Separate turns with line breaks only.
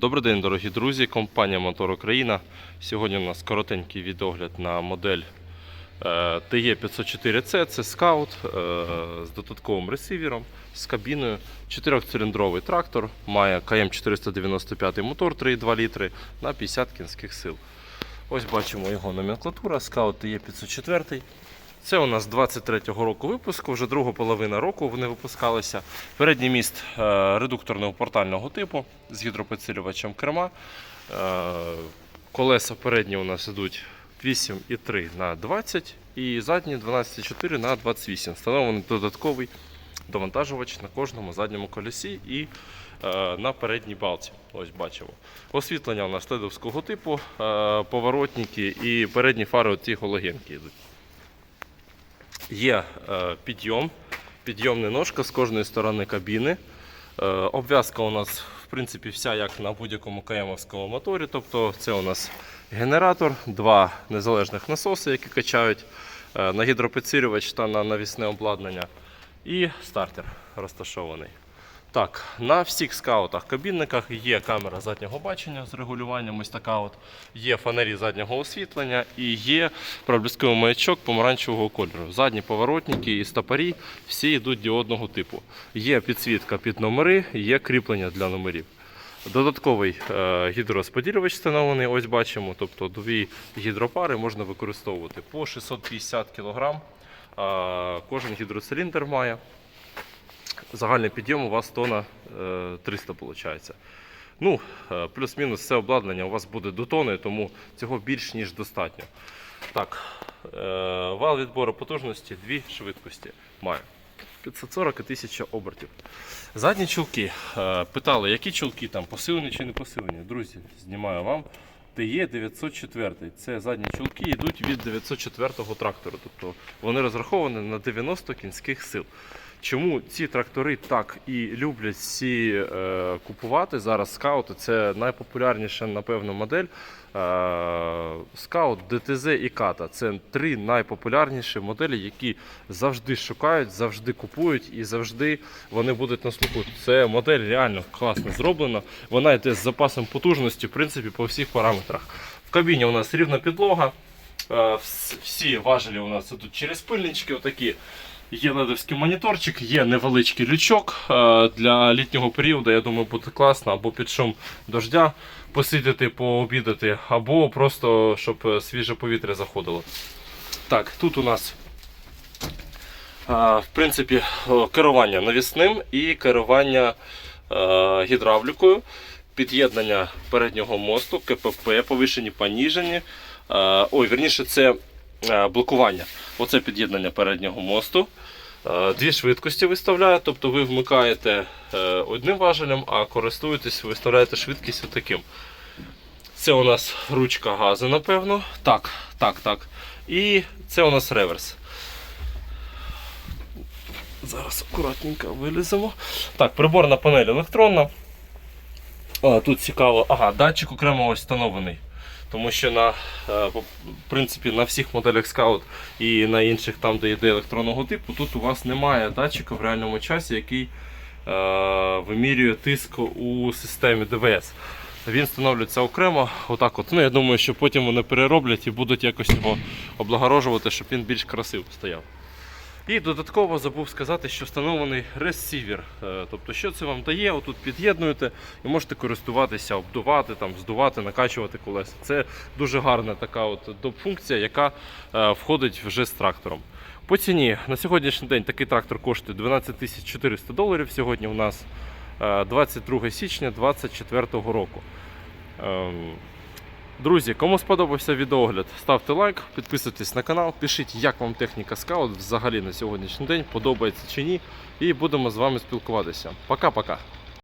Добрий день, дорогі друзі. Компанія Мотор Україна. Сьогодні у нас коротенький відогляд на модель е, TE504C. Це скаут е, з додатковим ресивером, з кабіною. Чотирьохциліндровий трактор, має КМ495 мотор 3,2 літри на 50 кінських сил. Ось бачимо його номенклатура. Скаут TE504. Це у нас 23-го року випуску, вже друга половина року вони випускалися. Передній міст е, редукторного портального типу з гідропідсилювачем керма. Е, колеса передні у нас йдуть 8,3 на 20 і задні 12,4 на 28. Встановлений додатковий довантажувач на кожному задньому колесі і е, на передній балці. Ось бачимо. Освітлення у нас ледовського типу, поворотники і передні фари оці галогенки йдуть. Є е, підйом, підйомна ножка з кожної сторони кабіни. Е, обв'язка у нас в принципі вся як на будь-якому каємовському моторі. Тобто це у нас генератор, два незалежних насоси, які качають е, на гідропідсилювач та на навісне обладнання. І стартер розташований. Так, на всіх скаутах кабінниках є камера заднього бачення з регулюванням, ось така от. Є фонарі заднього освітлення і є проблисковий маячок помаранчевого кольору. Задні поворотники і стопорі всі йдуть діодного типу. Є підсвітка під номери, є кріплення для номерів. Додатковий е, гідророзподілювач встановлений, ось бачимо, тобто дві гідропари можна використовувати по 650 кг. Е, кожен гідроциліндр має. Загальний підйом у вас тона е, 300 виходить. Ну, е, плюс-мінус все обладнання у вас буде до тони, тому цього більш ніж достатньо. Так, е, вал відбору потужності, дві швидкості має. 540 і 1000 обертів. Задні чулки. Е, Питали, які чулки там, посилені чи не посилені. Друзі, знімаю вам. ТЕ 904. Це задні чулки йдуть від 904 трактору. Тобто вони розраховані на 90 кінських сил. Чому ці трактори так і люблять всі е, купувати зараз скаути? Це найпопулярніша, напевно, модель. Е, скаут, ДТЗ і Ката. Це три найпопулярніші моделі, які завжди шукають, завжди купують і завжди вони будуть на слуху. Це модель реально класно зроблена. Вона йде з запасом потужності, в принципі, по всіх параметрах. В кабіні у нас рівна підлога. Е, Всі важелі у нас тут через пильнички. Отакі. Є ледовський моніторчик, є невеличкий лючок е, для літнього періоду. Я думаю, буде класно або під шум дождя посидіти, пообідати, або просто щоб е, свіже повітря заходило. Так, тут у нас е, в принципі керування навісним і керування гідравлікою, під'єднання переднього мосту, КПП, повишені, поніжені. Ой, верніше, це блокування. Оце під'єднання переднього мосту. Е, Дві швидкості виставляє, тобто ви вмикаєте е, одним важелем, а користуєтесь, виставляєте швидкість отаким. Це у нас ручка газу, напевно. Так, так, так. І це у нас реверс. Зараз акуратненько виліземо. Так, приборна панель електронна. А, тут цікаво. Ага, датчик окремо ось встановлений. Тому що на, е, в принципі, на всіх моделях Scout і на інших, там, де йде електронного типу, тут у вас немає датчика в реальному часі, який е, вимірює тиск у системі ДВС. Він встановлюється окремо. Отак от. Ну, я думаю, що потім вони перероблять і будуть якось його облагорожувати, щоб він більш красиво стояв. І додатково забув сказати, що встановлений ресівер. Е, Тобто, що це вам дає? Отут під'єднуєте і можете користуватися, обдувати, там, здувати, накачувати колеса. Це дуже гарна така от доп-функція, яка е, входить вже з трактором. По ціні на сьогоднішній день такий трактор коштує 12 400 доларів. Сьогодні у нас е, 22 січня 2024 року. Друзі, кому сподобався відеогляд, ставте лайк, підписуйтесь на канал, пишіть, як вам техніка скаут взагалі на сьогоднішній день, подобається чи ні. І будемо з вами спілкуватися. Пока-пока.